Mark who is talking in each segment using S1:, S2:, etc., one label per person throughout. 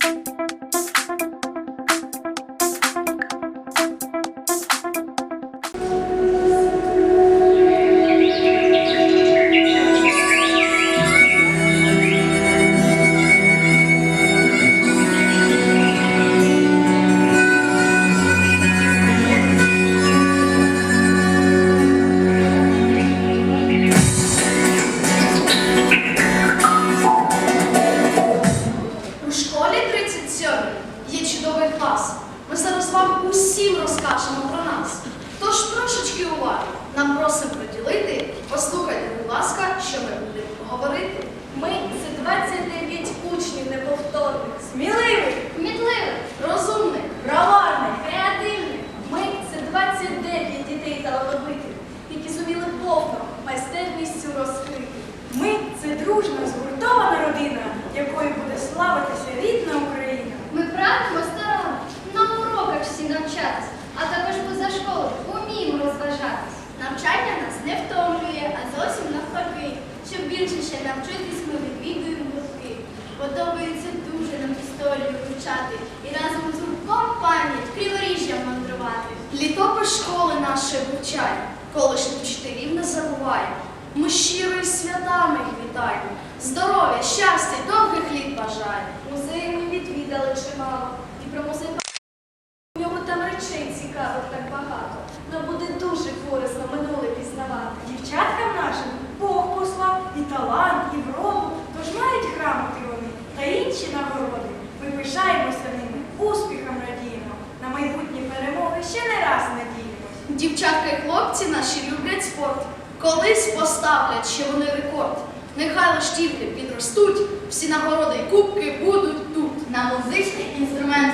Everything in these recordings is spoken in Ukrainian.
S1: Thank you. зараз вам усім розкажемо про нас. Тож трошечки уваги. Нам просимо приділити. Послухайте, будь ласка, що ми будемо говорити.
S2: Ми це 29 учнів
S3: Щоб більше ще навчитись, ми відвідуємо гуртки. Подобається дуже нам історію вивчати і разом з гуртком пам'ять криворіжжя мандрувати.
S1: Літопис школи нашої вивчає, колишніх вчителів не забуває. Ми щиро і святами їх вітаємо. Здоров'я, щастя, довгих літ бажаємо.
S2: Музеї ми відвідали чимало і про музей у нього там речей цікавих так. інші нагороди. Ми пишаємося ними, успіхом радіємо. На майбутні перемоги ще не раз надіємось.
S1: Дівчатка і хлопці наші люблять спорт. Колись поставлять що вони рекорд. Нехай лиш тільки підростуть, всі нагороди і кубки будуть тут.
S3: На музичних інструментах.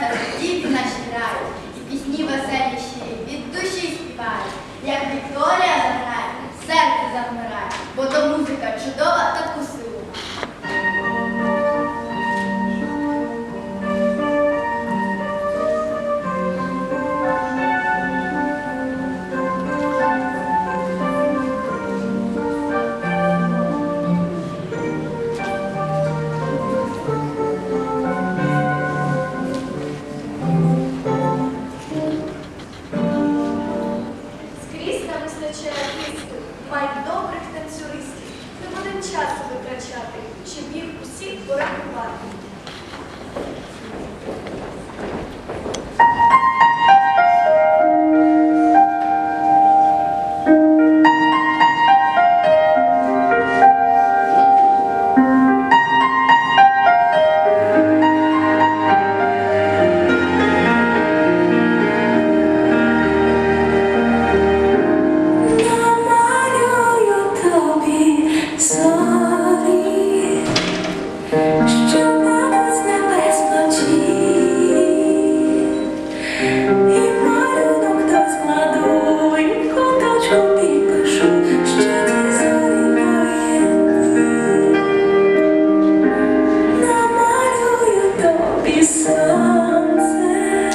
S1: sunset.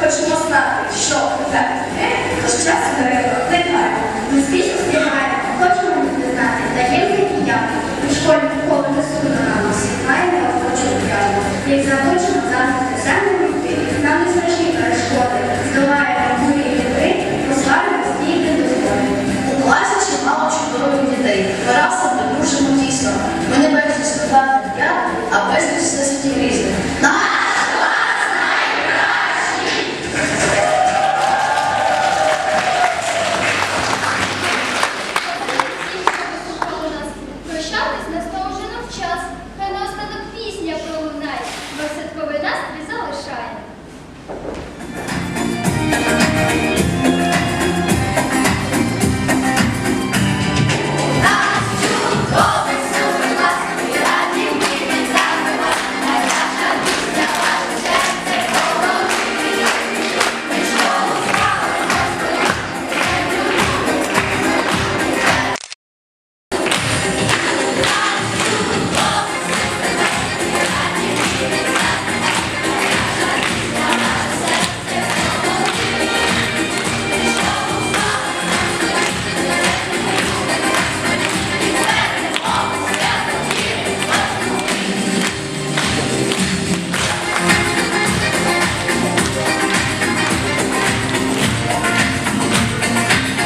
S1: choć mocna